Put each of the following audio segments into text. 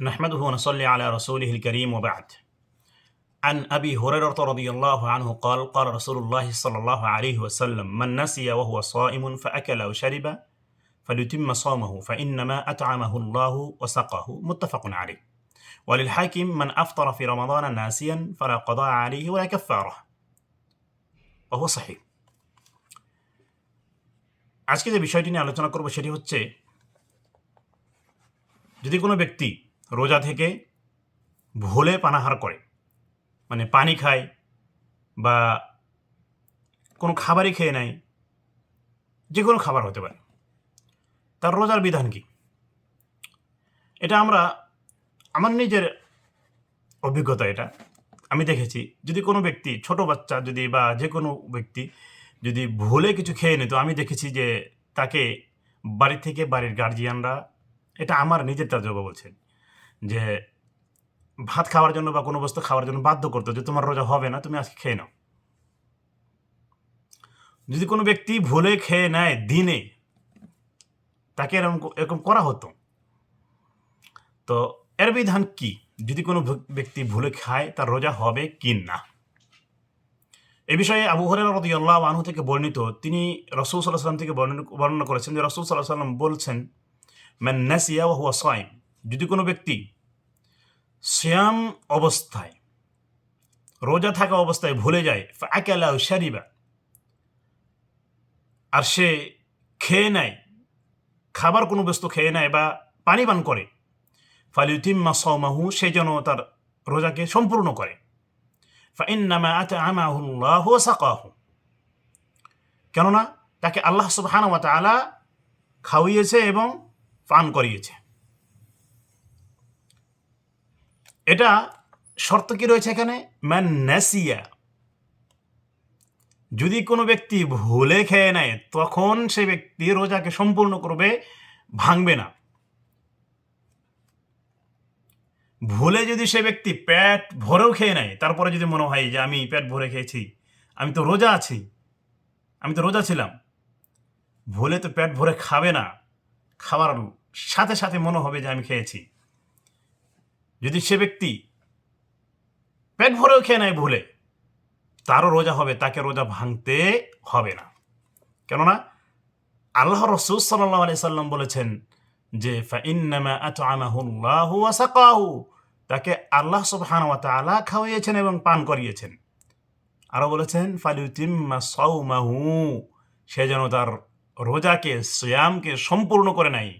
نحمده ونصلي على رسوله الكريم وبعد عن أبي هريرة رضي الله عنه قال قال رسول الله صلى الله عليه وسلم من نسي وهو صائم فأكل أو شرب فليتم صومه فإنما أطعمه الله وسقاه متفق عليه وللحاكم من أفطر في رمضان ناسيا فلا قضاء عليه ولا كفارة وهو صحيح আজকে যে বিষয়টি নিয়ে আলোচনা করব সেটি হচ্ছে যদি কোনো ব্যক্তি রোজা থেকে ভোলে পানাহার করে। মানে পানি খায় বা কোনো খাবারই খেয়ে নেয়, যে কোনো খাবার হতে পারে। তার রোজার বিধান কি? এটা আমরা, আমার নিজের অভিজ্ঞতা এটা। আমি দেখেছি, যদি কোনো ব্যক্তি, ছোট বাচ্চা যদি বা যে কোনো ব্যক্তি যদি ভুলে কিছু খেয়ে নিত আমি দেখেছি যে তাকে বাড়ি থেকে বাড়ির গার্জিয়ানরা এটা আমার নিজের তাজবা বলছেন যে ভাত খাওয়ার জন্য বা কোনো বস্তু খাওয়ার জন্য বাধ্য করতো যে তোমার রোজা হবে না, তুমি আজকে খেয়ে নাও। যদি কোনো ব্যক্তি ভুলে খেয়ে নেয় দিনে, তাকে এরকম এরকম করা হতো। তো এর বিধান কি? যদি কোনো ব্যক্তি ভুলে খায়, তার রোজা হবে কি না? এ বিষয়ে আবু হরের রদিয়াল্লাহ আনহু থেকে বর্ণিত, তিনি রসুল সাল্লাহ সাল্লাম থেকে বর্ণনা করেছেন যে রসুল সাল্লাহ সাল্লাম বলছেন ম্যান নাসিয়া ও হুয়া সাইম। যদি কোনো ব্যক্তি শ্যাম অবস্থায়, রোজা থাকা অবস্থায় ভুলে যায়। আকেলা শারিবা। আর সে খেয়ে নেয়, খাবার কোনো বস্তু খেয়ে নেয় বা পানি পান করে। ফালিউতিম্মা সৌমাহু সে যেন তার রোজাকে সম্পূর্ণ করে। কেননা তাকে আল্লাহ সুবহান খাওয়িয়েছে এবং পান করিয়েছে। এটা শর্ত কি রয়েছে এখানে? ম্যান নাসিয়া। যদি কোনো ব্যক্তি ভুলে খেয়ে নেয়, তখন সে ব্যক্তি রোজাকে সম্পূর্ণ করবে, ভাঙবে না। ভুলে যদি সে ব্যক্তি পেট ভরেও খেয়ে নেয়, তারপরে যদি মনে হয় যে আমি পেট ভরে খেয়েছি, আমি তো রোজা আছি, আমি তো রোজা ছিলাম, ভুলে তো পেট ভরে খাবে না, খাওয়ার সাথে সাথে মনে হবে যে আমি খেয়েছি। যদি সে ব্যক্তি পেট ভরেও খেয়ে নেয় ভুলে, তারও রোজা হবে, তাকে রোজা ভাঙতে হবে না। কেননা আল্লাহ রসুল সাল্লাহ আলি সাল্লাম বলেছেন যে তাকে আল্লাহ সুবহান ওয়া তাআলা খাওয়াইয়েছেন এবং পান করিয়েছেন। আরও বলেছেন, ফালিউতিম্মা সাউমাহু সে যেন তার রোজাকে শ্যামকে সম্পূর্ণ করে নাই,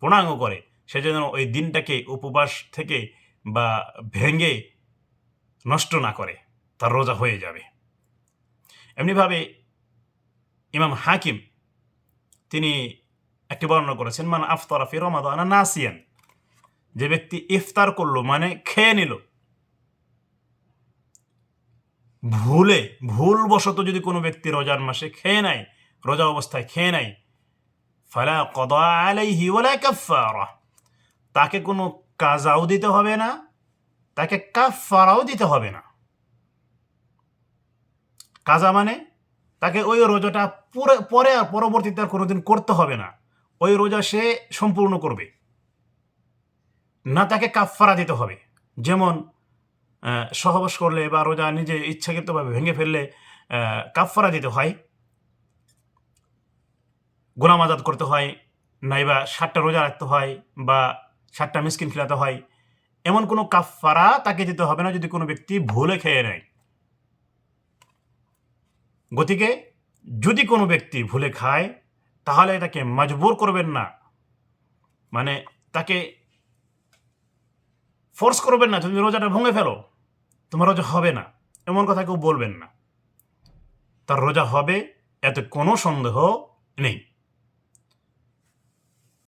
পূর্ণাঙ্গ করে। সে যেন ওই দিনটাকে উপবাস থেকে বা ভেঙে নষ্ট না করে, তার রোজা হয়ে যাবে। এমনিভাবে ইমাম হাকিম, তিনি একটি বর্ণনা করেছেন মানে আফতারা ফি রমাদানা নাসিয়ান যে ব্যক্তি ইফতার করল মানে খেয়ে নিল। ভুলে, ভুলবশত যদি কোনো ব্যক্তি রোজার মাসে খেয়ে নেয়, রোজা অবস্থায় খেয়ে নেয়, ফালা কদা আলাইহি ওয়ালা কাফফারা। তাকে কোনো কাজাও দিতে হবে না, তাকে কাফফারাও দিতে হবে না। কাজা মানে তাকে ওই রোজাটা পুরো আর পরবর্তীতে আর কোনোদিন করতে হবে না। ওই রোজা সে সম্পূর্ণ করবে। না তাকে কাফফারা দিতে হবে। যেমন সহবাস করলে বা রোজা নিজে ইচ্ছাকৃতভাবে ভেঙে ফেললে কাফফারা দিতে হয়। গোলাম আজাদ করতে হয়, নাইবা ষাটটা রোজা রাখতে হয় বা ষাটটা মিসকিন খেলাতে হয়। এমন কোনো কাফফারা তাকে দিতে হবে না যদি কোনো ব্যক্তি ভুলে খেয়ে নেয়। গতিকে যদি কোনো ব্যক্তি ভুলে খায়, তাহলে তাকে মজবুর করবেন না। মানে তাকে ফোর্স করবেন না, তুমি রোজাটা ভেঙে ফেলো, তোমার রোজা হবে না, এমন কথা কেউ বলবেন না। তার রোজা হবে এতে কোনো সন্দেহ নেই।